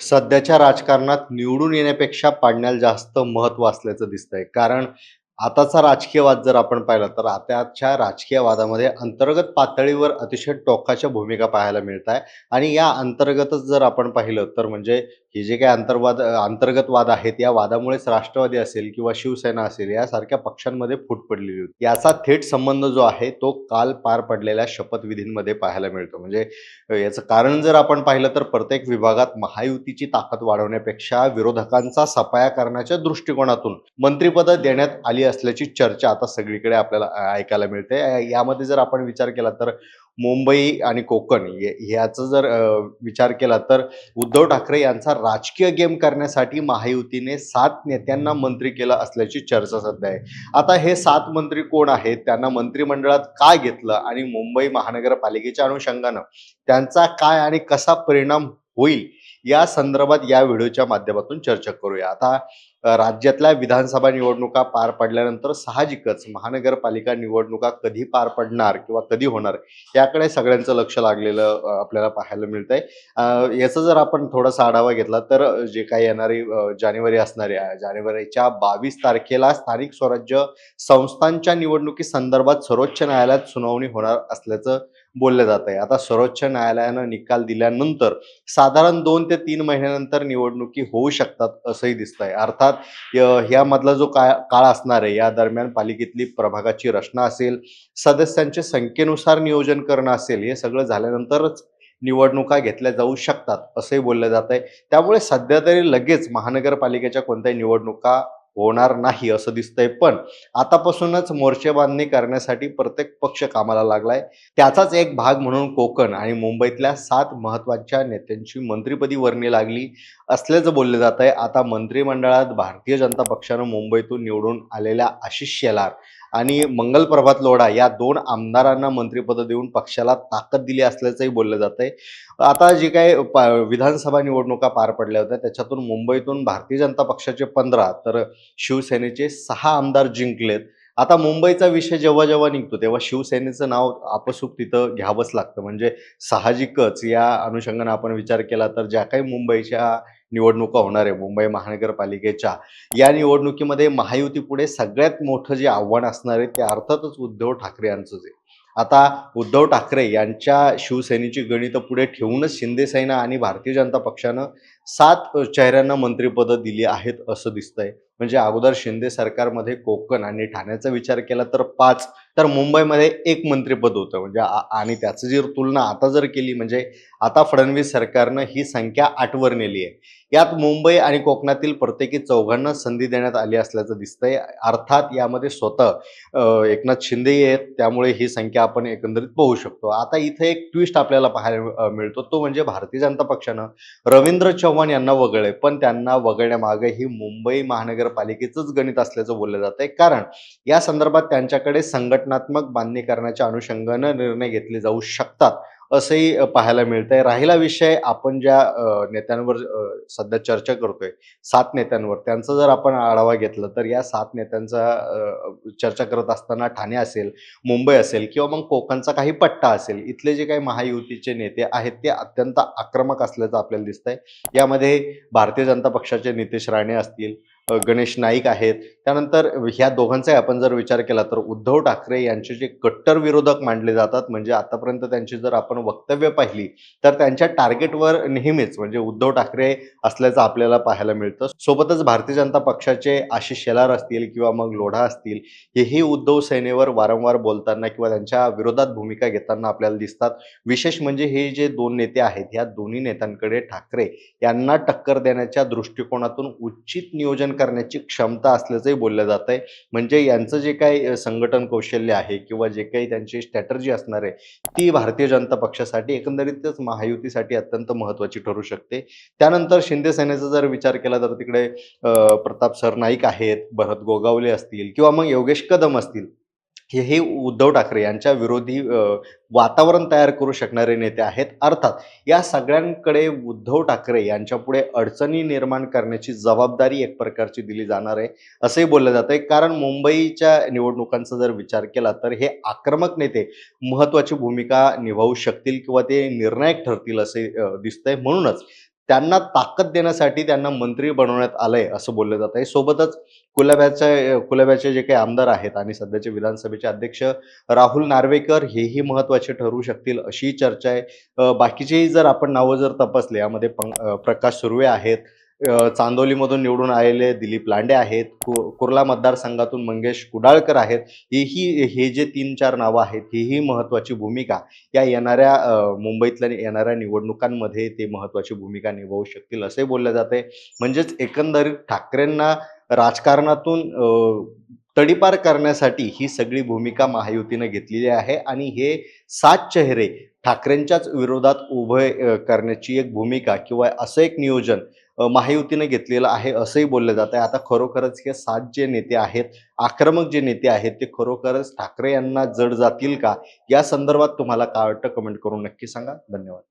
सध्याच्या राजकारणात निवडून येण्यापेक्षा पाडण्याला जास्त महत्त्व असल्याचं दिसतंय. कारण आताचा राजकीय वाद जर आपण पाहिला तर आताच्या राजकीय वादामध्ये अंतर्गत पातळीवर अतिशय टोकाच्या भूमिका पाहायला मिळत आहे आणि या अंतर्गतच जर आपण पाहिलं तर म्हणजे हे जे काही अंतर्वाद अंतर्गत वाद आहेत या वादामुळेच राष्ट्रवादी असेल किंवा शिवसेना असेल यासारख्या पक्षांमध्ये फूट पडलेली होती. याचा थेट संबंध जो आहे तो काल पार पडलेल्या शपथविधींमध्ये पाहायला मिळतो. म्हणजे याचं कारण जर आपण पाहिलं तर प्रत्येक विभागात महायुतीची ताकद वाढवण्यापेक्षा विरोधकांचा सफाया करण्याच्या दृष्टिकोनातून मंत्रिपदं देण्यात आली असल्याची चर्चा आता सगळीकडे आपल्याला ऐकायला मिळते. यामध्ये जर आपण विचार केला तर मुंबई आणि कोकण याचा ह्याचा जर विचार केला तर उद्धव ठाकरे यांचा राजकीय गेम करण्यासाठी महायुतीने सात नेत्यांना मंत्री केला असल्याची चर्चा सध्या आहे. आता हे सात मंत्री कोण आहेत? त्यांना मंत्रिमंडळात काय घेतलं? आणि मुंबई महानगरपालिकेच्या अनुषंगानं त्यांचा काय आणि कसा परिणाम होईल? या संदर्भात या व्हिडिओच्या माध्यमातून चर्चा करूया. आता राज्यातल्या विधानसभा निवडणुका पार पडल्यानंतर साहजिकच महानगरपालिका निवडणुका कधी पार पडणार किंवा कधी होणार याकडे सगळ्यांचं लक्ष लागलेलं आपल्याला पाहायला मिळतंय. आहे याचा जर आपण थोडासा आढावा घेतला तर जे काही येणारी जानेवारी असणारी जानेवारीच्या 22 तारखेला स्थानिक स्वराज्य संस्थांच्या निवडणुकी संदर्भात सर्वोच्च न्यायालयात सुनावणी होणार असल्याचं बोललं जात आहे. आता सर्वोच्च न्यायालयानं निकाल दिल्यानंतर साधारण दोन ते तीन महिन्यानंतर निवडणुकी होऊ शकतात असंही दिसतंय. अर्थात ह्यामधला जो काळ काळ असणार आहे या दरम्यान पालिकेतली प्रभागाची रचना असेल, सदस्यांच्या संख्येनुसार नियोजन करणं असेल, हे सगळं झाल्यानंतरच निवडणुका घेतल्या जाऊ शकतात असंही बोललं जात आहे. त्यामुळे सध्या तरी लगेच महानगरपालिकेच्या कोणत्याही निवडणुका होणार नाही असं दिसतंय. पण आतापासूनच मोर्चेबांधणी करण्यासाठी प्रत्येक पक्ष कामाला लागलाय. त्याचाच एक भाग म्हणून कोकण आणि मुंबईतल्या सात महत्त्वाच्या नेत्यांची मंत्रिपदी वर्णी लागली असल्याचं बोललं जात आहे. आता मंत्रिमंडळात भारतीय जनता पक्षानं मुंबईतून निवडून आलेल्या आशिष शेलार आणि मंगल प्रभात लोढा या दोन आमदारांना मंत्रिपदं देऊन पक्षाला ताकद दिली असल्याचंही बोललं जातंय. आता जे काही विधानसभा निवडणुका पार पडल्या होत्या त्याच्यातून मुंबईतून भारतीय जनता पक्षाचे 15 तर शिवसेनेचे सहा आमदार जिंकलेत. आता मुंबईचा विषय जेव्हा जेव्हा निघतो तेव्हा शिवसेनेचं नाव आपसूक तिथं घ्यावंच लागतं. म्हणजे साहजिकच या अनुषंगानं आपण विचार केला तर ज्या काही मुंबईच्या निवडणुका होणार आहे, मुंबई महानगरपालिकेच्या या निवडणुकीमध्ये महायुतीपुढे सगळ्यात मोठं जे आव्हान असणार आहे ते अर्थातच उद्धव ठाकरे यांचंच आहे. आता उद्धव ठाकरे यांच्या शिवसेनेची गणितं पुढे ठेवूनच शिंदे सेना आणि भारतीय जनता पक्षानं सात चेहऱ्यांना मंत्रिपदं दिली आहेत असं दिसतंय. म्हणजे अगोदर शिंदे सरकारमध्ये कोकण आणि ठाण्याचा विचार केला तर पाच तर मुंबईमध्ये एक मंत्रिपद होतं. म्हणजे आणि त्याचं जर तुलना आता जर केली म्हणजे आता फडणवीस सरकारनं ही संख्या आठवर नेली आहे. यात मुंबई आणि कोकणातील प्रत्येकी चौघांना संधी देण्यात आली असल्याचं दिसतंय. अर्थात यामध्ये स्वतः एकनाथ शिंदे आहेत. त्यामुळे ही संख्या आपण एकंदरीत पाहू शकतो. आता इथे एक ट्विस्ट आपल्याला पाहायला मिळतो तो म्हणजे भारतीय जनता पक्षानं रवींद्र चव्हाण यांना वगळले पण त्यांना वगळण्यामागे ही मुंबई महानगरपालिकेचंच गणित असल्याचं बोललं जातंय. कारण या संदर्भात त्यांच्याकडे संघटनात्मक बांधणी करण्याच्या अनुषंगानं निर्णय घेतले जाऊ शकतात असंही पाहायला मिळतंय. राहिला विषय आपण ज्या नेत्यांवर सध्या चर्चा करतोय सात नेत्यांवर त्यांचा जर आपण आढावा घेतला तर या सात नेत्यांचा चर्चा करत असताना ठाणे असेल, मुंबई असेल किंवा मग कोकणचा काही पट्टा असेल. इथले जे काही महायुतीचे नेते आहेत ते अत्यंत आक्रमक असल्याचं आपल्याला दिसतंय. यामध्ये भारतीय जनता पक्षाचे नितेश राणे असतील, गणेश नाईक आहेत. त्यानंतर ह्या दोघांचाही आपण जर विचार केला तर उद्धव ठाकरे यांचे जे कट्टर विरोधक मानले जातात म्हणजे आतापर्यंत त्यांची जर आपण वक्तव्य पाहिली तर त्यांच्या टार्गेटवर नेहमीच म्हणजे उद्धव ठाकरे असल्याचं आपल्याला पाहायला मिळतं. सोबतच भारतीय जनता पक्षाचे आशिष शेलार असतील किंवा मग लोढा असतील हेही उद्धव सेनेवर वारंवार बोलताना किंवा त्यांच्या विरोधात भूमिका घेताना आपल्याला दिसतात. विशेष म्हणजे हे जे दोन नेते आहेत ह्या दोन्ही नेत्यांकडे ठाकरे यांना टक्कर देण्याच्या दृष्टिकोनातून उचित नियोजन करण्याची क्षमता असल्याचंही बोललं जातंय. म्हणजे यांचं जे काही संघटन कौशल्य आहे किंवा जे काही त्यांची स्ट्रॅटर्जी असणार आहे ती भारतीय जनता पक्षासाठी एकंदरीतच महायुतीसाठी अत्यंत महत्त्वाची ठरू शकते. त्यानंतर शिंदे सेनेचा जर विचार केला तर तिकडे प्रताप सरनाईक आहेत, भरत गोगावले असतील किंवा मग योगेश कदम असतील. हे उद्धव ठाकरे यांच्या विरोधी वातावरण तयार करू शकणारे नेते आहेत. अर्थात या सगळ्यांकडे उद्धव ठाकरे यांच्यापुढे अडचणी निर्माण करण्याची जबाबदारी एक प्रकारची दिली जाणार आहे असंही बोललं जातंय. कारण मुंबईच्या निवडणुकांचा जर विचार केला तर हे आक्रमक नेते महत्त्वाची भूमिका निभावू शकतील किंवा ते निर्णायक ठरतील असे दिसतंय. म्हणूनच त्यांना ताकद देण्यासाठी त्यांना मंत्री बनवण्यात आलंय असं बोललं जात आहे सोबतच कुलाब्याचे कुलाब्याचे जे काही आमदार आहेत आणि सध्याचे विधानसभेचे अध्यक्ष राहुल नार्वेकर हेही महत्त्वाचे ठरू शकतील अशी चर्चा आहे. बाकीचेही जर आपण नावं जर तपासले यामध्ये प्रकाश सुर्वे आहेत चांदोलीमधून निवडून आलेले दिलीप लांडे आहेत कु- कुर्ला मतदारसंघातून मंगेश कुडाळकर आहेत. हेही हे जे तीन चार नावं आहेत हेही महत्त्वाची भूमिका या येणाऱ्या मुंबईतल्या येणाऱ्या निवडणुकांमध्ये ते महत्त्वाची भूमिका निभावू शकतील असे बोलले जाते. म्हणजेच एकंदरीत ठाकरेंना राजकारणातून तडीपार करण्यासाठी ही सगळी भूमिका महायुतीनं घेतलेली आहे आणि हे सात चेहरे ठाकरेंच्याच विरोधात उभे करण्याची एक भूमिका किंवा असं एक नियोजन महायुतीने घेतलेलं आहे असंही बोललं जात आहे. आता खरोखरच हे सात जे नेते आहेत आक्रमक जे नेते आहेत ते खरोखरच ठाकरे यांना जड जातील का? या संदर्भात तुम्हाला काय वाटतं? कमेंट करून नक्की सांगा. धन्यवाद.